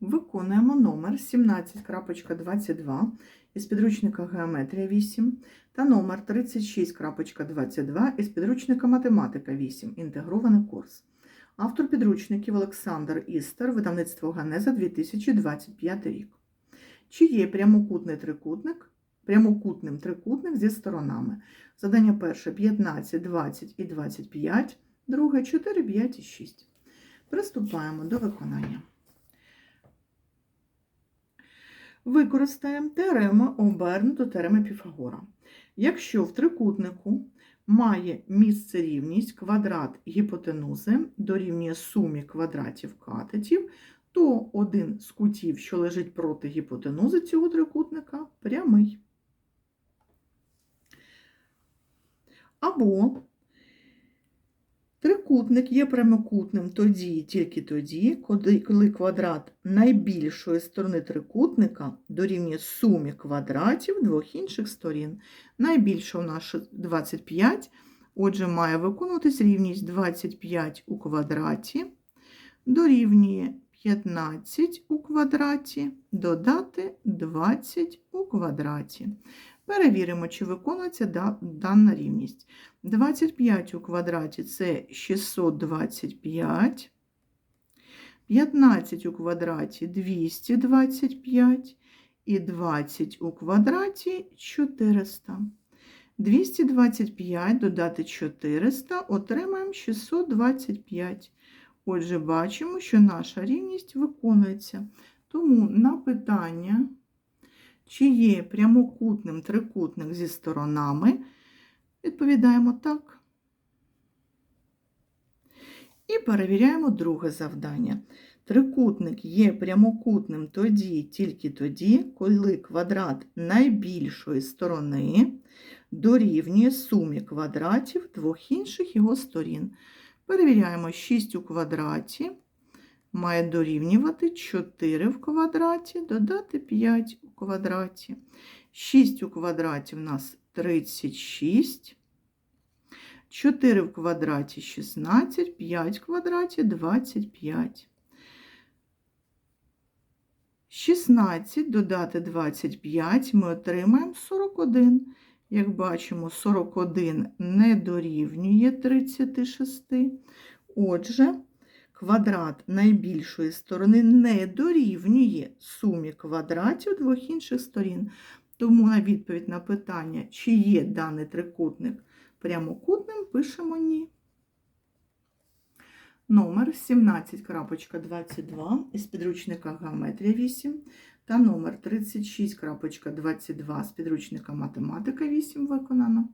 Виконуємо номер 17.22 із підручника Геометрія 8 та номер 36.22 із підручника Математика 8. Інтегрований курс. Автор підручників Олександр Істер, видавництво Ганеза 2025 рік. Чи є прямокутний трикутник, прямокутним трикутник зі сторонами? Задання перше 15, 20 і 25, друге 4, 5 і 6. Приступаємо до виконання. Використаємо теорему обернуту теореми Піфагора. Якщо в трикутнику має місце рівність квадрат гіпотенузи дорівнює сумі квадратів катетів, то один з кутів, що лежить проти гіпотенузи цього трикутника, прямий. Або Трикутник є прямокутним тоді, тільки тоді, коли, квадрат найбільшої сторони трикутника дорівнює сумі квадратів двох інших сторін. Найбільша у нас 25, отже, має виконуватись рівність 25 у квадраті, дорівнює 15 у квадраті, додати 20 у квадраті. Перевіримо, чи виконується дана рівність. 25 у квадраті це 625, 15 у квадраті 225 і 20 у квадраті 400. 225 додати 400 отримаємо 625. Отже, бачимо, що наша рівність виконується. Тому на питання, чи є прямокутним трикутник зі сторонами, Відповідаємо так. І перевіряємо друге завдання. Трикутник є прямокутним тоді, тільки тоді, коли квадрат найбільшої сторони дорівнює сумі квадратів двох інших його сторін. Перевіряємо 6 у квадраті, має дорівнювати 4 в квадраті, додати 5 у квадраті. 6 у квадраті в нас 36. 4 в квадраті 16, 5 в квадраті 25. 16 додати 25 ми отримаємо 41. Як бачимо, 41 не дорівнює 36. Отже, квадрат найбільшої сторони не дорівнює сумі квадратів двох інших сторін. Тому на відповідь на питання, чи є даний трикутник прямокутним, пишемо ні. Номер 17.22 із підручника Геометрія 8 та номер 36.22 з підручника Математика 8 виконано.